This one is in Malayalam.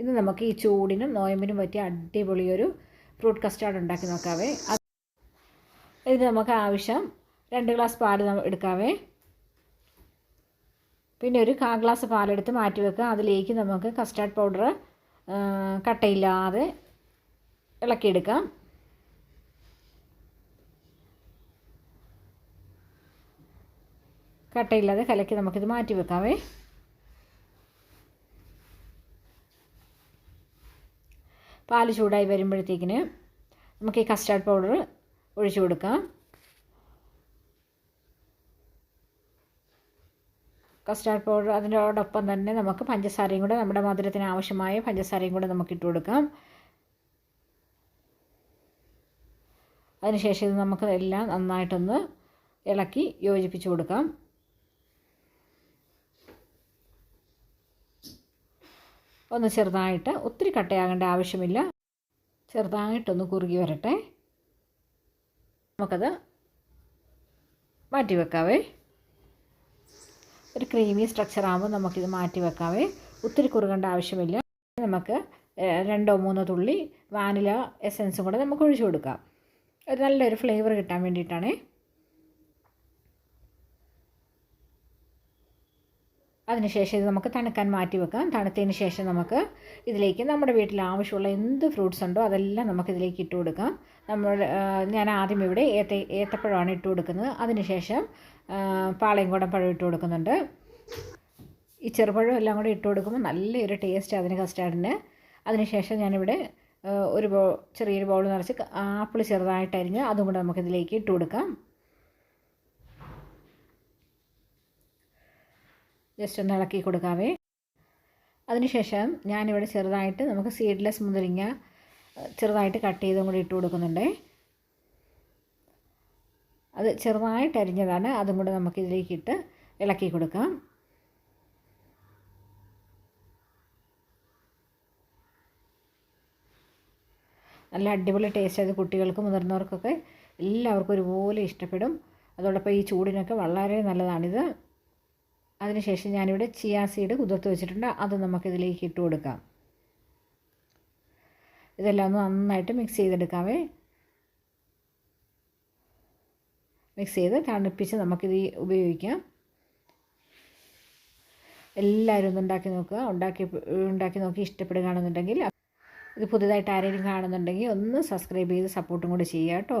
ഇന്ന് നമുക്ക് ഈ ചൂടിനും നോയമ്പിനും പറ്റിയ അടിപൊളിയൊരു ഫ്രൂട്ട് കസ്റ്റാർഡ് ഉണ്ടാക്കി നോക്കാവേ. ഇതിന് നമുക്ക് ആവശ്യം രണ്ട് ഗ്ലാസ് പാൽ എടുക്കാവേ. പിന്നെ ഒരു കാ ഗ്ലാസ് പാലെടുത്ത് മാറ്റി വെക്കുക. അതിലേക്ക് നമുക്ക് കസ്റ്റാർഡ് പൗഡർ കട്ടയില്ലാതെ ഇളക്കിയെടുക്കാം. കട്ടയില്ലാതെ കലക്കി നമുക്കിത് മാറ്റി വെക്കാവേ. പാൽ ചൂടായി വരുമ്പോഴത്തേക്കിന് നമുക്ക് ഈ കസ്റ്റാർഡ് പൗഡർ ഒഴിച്ചു കൊടുക്കാം. കസ്റ്റാർഡ് പൗഡർ അതിനോടൊപ്പം തന്നെ നമുക്ക് പഞ്ചസാരയും കൂടെ നമ്മുടെ മധുരത്തിന് ആവശ്യമായ പഞ്ചസാരയും കൂടെ നമുക്ക് ഇട്ട് കൊടുക്കാം. അതിനുശേഷം ഇത് നമുക്ക് എല്ലാം നന്നായിട്ടൊന്ന് ഇളക്കി യോജിപ്പിച്ച് കൊടുക്കാം. ഒന്ന് ചെറുതായിട്ട് ഒത്തിരി കട്ടയാകേണ്ട ആവശ്യമില്ല. ചെറുതായിട്ടൊന്ന് കുറുകി വരട്ടെ. നമുക്കത് മാറ്റി വെക്കാവേ ഒരു ക്രീമി സ്ട്രക്ചർ ആകുമ്പോൾ നമുക്കിത് മാറ്റി വെക്കാവേ ഒത്തിരി കുറുകേണ്ട ആവശ്യമില്ല. നമുക്ക് രണ്ടോ മൂന്നോ തുള്ളി വാനില എസൻസും കൂടെ നമുക്ക് ഒഴിച്ചു കൊടുക്കാം. ഒരു നല്ലൊരു ഫ്ലേവർ കിട്ടാൻ വേണ്ടിയിട്ടാണേ. അതിനുശേഷം ഇത് നമുക്ക് തണുക്കാൻ മാറ്റി വെക്കാം. തണുത്തതിന് ശേഷം നമുക്ക് ഇതിലേക്ക് നമ്മുടെ വീട്ടിൽ ആവശ്യമുള്ള എന്ത് ഫ്രൂട്ട്സ് ഉണ്ടോ അതെല്ലാം നമുക്ക് ഇതിലേക്ക് ഇട്ട് കൊടുക്കാം. നമ്മൾ ഞാൻ ആദ്യം ഇവിടെ ഏത്ത ഏത്തപ്പഴമാണ് ഇട്ട് കൊടുക്കുന്നത്. അതിനുശേഷം പാളയംകുടം പഴം ഇട്ട് കൊടുക്കുന്നുണ്ട്. ഈ ചെറുപഴം എല്ലാം കൂടെ ഇട്ട് കൊടുക്കുമ്പോൾ നല്ലൊരു ടേസ്റ്റ് അതിന് കസ്റ്റാർഡിന് അതിനുശേഷം ഞാനിവിടെ ഒരു ബോ ചെറിയൊരു ബൗൾ നിറച്ച് ആപ്പിൾ ചെറുതായിട്ട് അരിഞ്ഞ് അതും കൂടെ നമുക്കിതിലേക്ക് ഇട്ട് കൊടുക്കാം. ജസ്റ്റ് ഒന്ന് ഇളക്കി കൊടുക്കാവേ. അതിനുശേഷം ഞാനിവിടെ ചെറുതായിട്ട് നമുക്ക് സീഡ്ലെസ് മുന്തിരിങ്ങ ചെറുതായിട്ട് കട്ട് ചെയ്തും കൂടി ഇട്ട് കൊടുക്കുന്നുണ്ട്. അത് ചെറുതായിട്ട് അരിഞ്ഞതാണ് അതും കൂടെ നമുക്ക് ഇതിലേക്ക് ഇട്ട് ഇളക്കി കൊടുക്കാം. നല്ല അടിപൊളി ടേസ്റ്റ് അത് കുട്ടികൾക്കും മുതിർന്നവർക്കൊക്കെ എല്ലാവർക്കും ഒരുപോലെ ഇഷ്ടപ്പെടും. അതോടൊപ്പം ഈ ചൂടിനൊക്കെ വളരെ നല്ലതാണിത്. അതിനുശേഷം ഞാനിവിടെ ചിയാ സീഡ് കുതിർത്ത് വെച്ചിട്ടുണ്ട്. അത് നമുക്കിതിലേക്ക് ഇട്ട് കൊടുക്കാം. ഇതെല്ലാം ഒന്ന് നന്നായിട്ട് മിക്സ് ചെയ്തെടുക്കാമേ മിക്സ് ചെയ്ത് തണുപ്പിച്ച് നമുക്കിത് ഉപയോഗിക്കാം. എല്ലാവരും ഒന്ന് ഉണ്ടാക്കി നോക്കുക. ഉണ്ടാക്കി ഉണ്ടാക്കി നോക്കി ഇഷ്ടപ്പെടുകയാണെന്നുണ്ടെങ്കിൽ ഇത് പുതുതായിട്ട് ആരെങ്കിലും കാണുന്നുണ്ടെങ്കിൽ ഒന്ന് സബ്സ്ക്രൈബ് ചെയ്ത് സപ്പോർട്ടും കൂടി ചെയ്യുക കേട്ടോ.